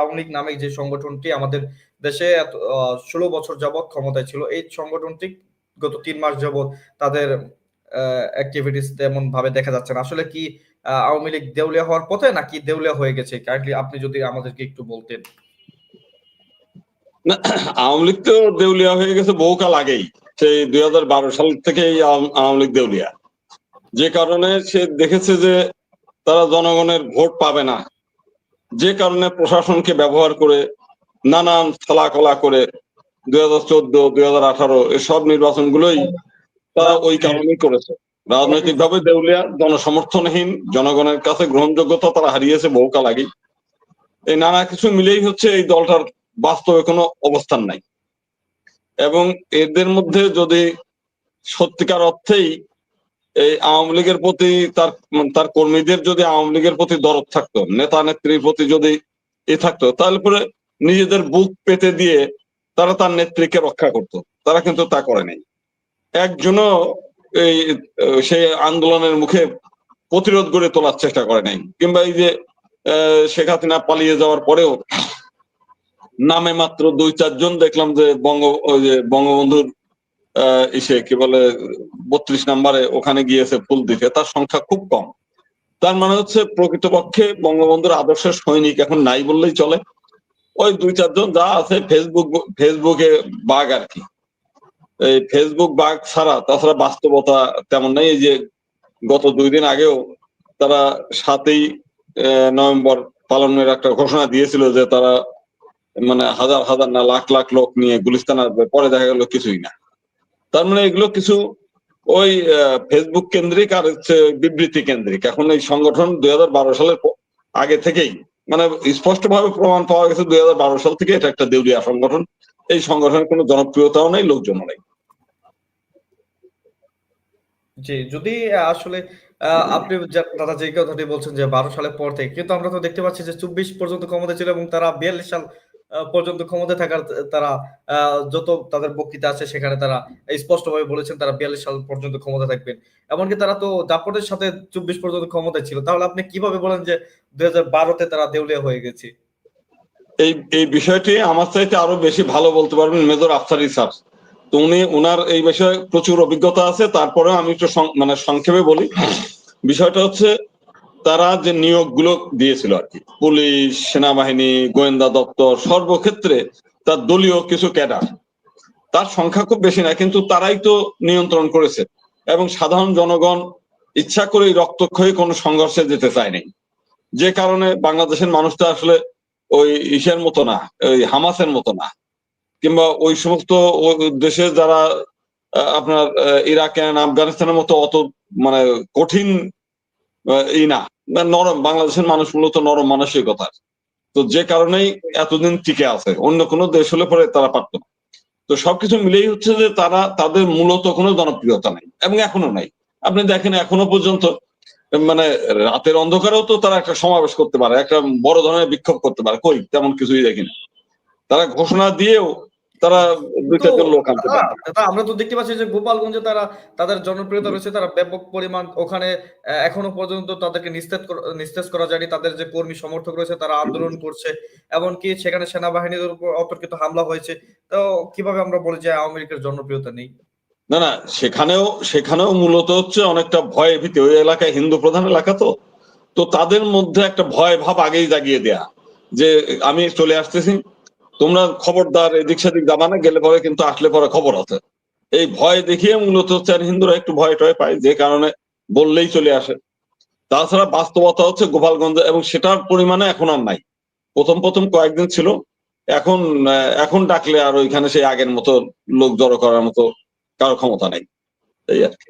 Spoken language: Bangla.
আওয়ামী নামে যে সংগঠনটি আমাদের দেশে ষোলো বছর যাবৎ ক্ষমতায় ছিল, এই সংগঠনটি গত তিন মাস যাবৎ তাদের অ্যাক্টিভিটিস তেমন ভাবে দেখা যাচ্ছে না। আসলে কি আওয়ামী লীগ দেউলিয়া হওয়ার পথে নাকি দেউলিয়া হয়ে গেছে? কাইন্ডলি আপনি যদি আমাদেরকে একটু বলতেন। আওয়ামী লীগ তো দেউলিয়া হয়ে গেছে বহুকাল আগেই। সেই দুই হাজার বারো সাল আওয়াম- আওয়ামী লীগ দেউলিয়া। যে কারণে সে দেখেছে যে তারা জনগণের ভোট পাবে না। যে কারণে প্রশাসনকে ব্যবহার করে নানান কলা করে দুই হাজার চোদ্দ, দুই হাজার আঠারো এসব নির্বাচনগুলোই তারা ওই কারণেই করেছে। রাজনৈতিক ভাবে দেউলিয়া, জনসমর্থনহীন, জনগণের কাছে গ্রহণযোগ্যতা তারা হারিয়েছে বহুকাল আগেই। এই নানা কিছু মিলেই হচ্ছে এই দলটার বাস্তবে কোনো অবস্থান নাই। এবং এদের মধ্যে যদি সত্যিকার অর্থেই এই আওয়ামী লীগের প্রতি তার তার কর্মীদের যদি আওয়ামী লীগের প্রতি দরদ থাকতো, নেতা নেত্রীর প্রতি যদি এ থাকতো, তাহলে পরে নিজেদের বুক পেতে দিয়ে তারা তার নেত্রীকে রক্ষা করত। তারা কিন্তু তা করে নাই। একজনও এই, সেই আন্দোলনের মুখে প্রতিরোধ গড়ে তোলার চেষ্টা করে নাই। কিংবা এই যে শেখ হাসিনা পালিয়ে যাওয়ার পরেও নামে মাত্র দুই চারজন দেখলাম যে বঙ্গ, ওই যে বঙ্গবন্ধুর ইসে কি বলে, বত্রিশ নাম্বারে ওখানে গিয়েছে, ফুল দিতে তার সংখ্যা খুব কম। তার মানে হচ্ছে প্রকৃতপক্ষে বঙ্গবন্ধুর আদর্শের সৈনিক এখন নাই বললেই চলে। ওই দুই, চারজন যা আছে ফেসবুক ফেসবুকে বাঘ আর কি। এই ফেসবুক বাঘ ছাড়া, তাছাড়া বাস্তবতা তেমন নেই। যে গত দুই দিন আগেও তারা সাতই নভেম্বর পালনের একটা ঘোষণা দিয়েছিল যে তারা মানে হাজার হাজার না লাখ লাখ লোক নিয়ে গুলিস্তান আসবে। পরে দেখা গেল কিছুই না। তার মানে এগুলো কিছু ওই ফেসবুক কেন্দ্রিক আর হচ্ছে বিবৃতি কেন্দ্রিক। এখন এই সংগঠন দুই সালের আগে থেকেই মানে স্পষ্ট ভাবে প্রমাণ পাওয়া গেছে দুই সাল থেকে এটা একটা দেউলিয়া সংগঠন। এই সংগঠনের কোনো জনপ্রিয়তাও নেই, লোকজনও নেই। জি, যদি আসলে আপনি দাদা যে কথাটি বলছেন যে বারো সালের পর থেকে, কিন্তু আমরা তো দেখতে পাচ্ছি যে চব্বিশ পর্যন্ত ক্ষমতা ছিল এবং তারা বিয়াল্লিশ সাল পর্যন্ত ক্ষমতা থাকার তারা যত তাদের বক্তৃতা আছে সেখানে তারা স্পষ্টভাবে বলেছেন তারা বিয়াল্লিশ সাল পর্যন্ত ক্ষমতা থাকবেন। এমনকি তারা তো দাপটের সাথে চব্বিশ পর্যন্ত ক্ষমতায় ছিল। তাহলে আপনি কীভাবে বলেন যে দুই হাজার বারোতে তারা দেউলিয়া হয়ে গেছে? এই এই বিষয়টি আমার চাইতে আরও বেশি ভালো বলতে পারবেন মেজর আফসারি স্যার। তো উনি ওনার এই বিষয়ে প্রচুর অভিজ্ঞতা আছে। তারপরে আমি একটু মানে সংক্ষেপে বলি। বিষয়টা হচ্ছে তারা যে নিয়োগগুলো দিয়েছিল আর কি পুলিশ সেনাবাহিনী গোয়েন্দা দপ্তর সর্বক্ষেত্রে তার দলীয় কিছু ক্যাডার তার সংখ্যা খুব বেশি না কিন্তু তারাই তো নিয়ন্ত্রণ করেছে এবং সাধারণ জনগণ ইচ্ছা করেই রক্তক্ষয়ী কোনো সংঘর্ষে যেতে চায়নি। যে কারণে বাংলাদেশের মানুষটা আসলে ওই ইসের মতো না ওই হামাসের মতো না। কিংবা ওই সমস্ত দেশে যারা আপনার আহ, ইরাক and আফগানিস্তানের মতো অত মানে কঠিন ই না নরম, বাংলাদেশের মানুষ মূলত নরম মানসিকতার তো যে কারণেই এতদিন টিকে আছে। অন্য কোনো দেশ হলে পরে তারা পারত না। তো সবকিছু মিলেই হচ্ছে যে তারা, তাদের মূলত কোনো জনপ্রিয়তা নাই এবং এখনও নাই। আপনি দেখেন এখনও পর্যন্ত মানে রাতের অন্ধকারেও তো তারা একটা সমাবেশ করতে পারে, একটা বড় ধরনের বিক্ষোভ করতে পারে। কই? তেমন কিছুই দেখি না। তারা ঘোষণা দিয়েও তারা লোক আনতে পারে আমরা তো দেখতে পাচ্ছি যে গোপালগঞ্জে তারা তাদের জনপ্রিয়তা রয়েছে তারা ব্যাপক পরিমাণ ওখানে এখনও পর্যন্ত তাদেরকে নিস্তেজ নিস্তেজ করা যায়নি তাদের যে কর্মী সমর্থক রয়েছে তারা আন্দোলন করছে এমনকি সেখানে সেনাবাহিনীর উপর অতর্কিত হামলা হয়েছে তো কীভাবে আমরা বলি যে আওয়ামী লীগের জনপ্রিয়তা নেই? না না সেখানেও সেখানেও মূলত হচ্ছে অনেকটা ভয় ভীতি ওই এলাকায় হিন্দু প্রধান এলাকা তো তো তাদের মধ্যে একটা ভয় ভাব আগেই জাগিয়ে দেয়া যে আমি চলে আসতেছি তোমরা খবরদার এদিক সেদিক যাবা না গেলে পরে কিন্তু আসলে পরে খবর আছে। এই ভয় দেখিয়ে মূলত হচ্ছে আর হিন্দুরা একটু ভয় টয় পায় যে কারণে বললেই চলে আসে। তাছাড়া বাস্তবতা হচ্ছে গোপালগঞ্জ, এবং সেটার পরিমাণে এখন আর নাই। প্রথম প্রথম কয়েকদিন ছিল, এখন এখন ডাকলে আর ওইখানে সেই আগের মতো লোক জড়ো করার মতো কারও ক্ষমতা নেই। এই আর কি।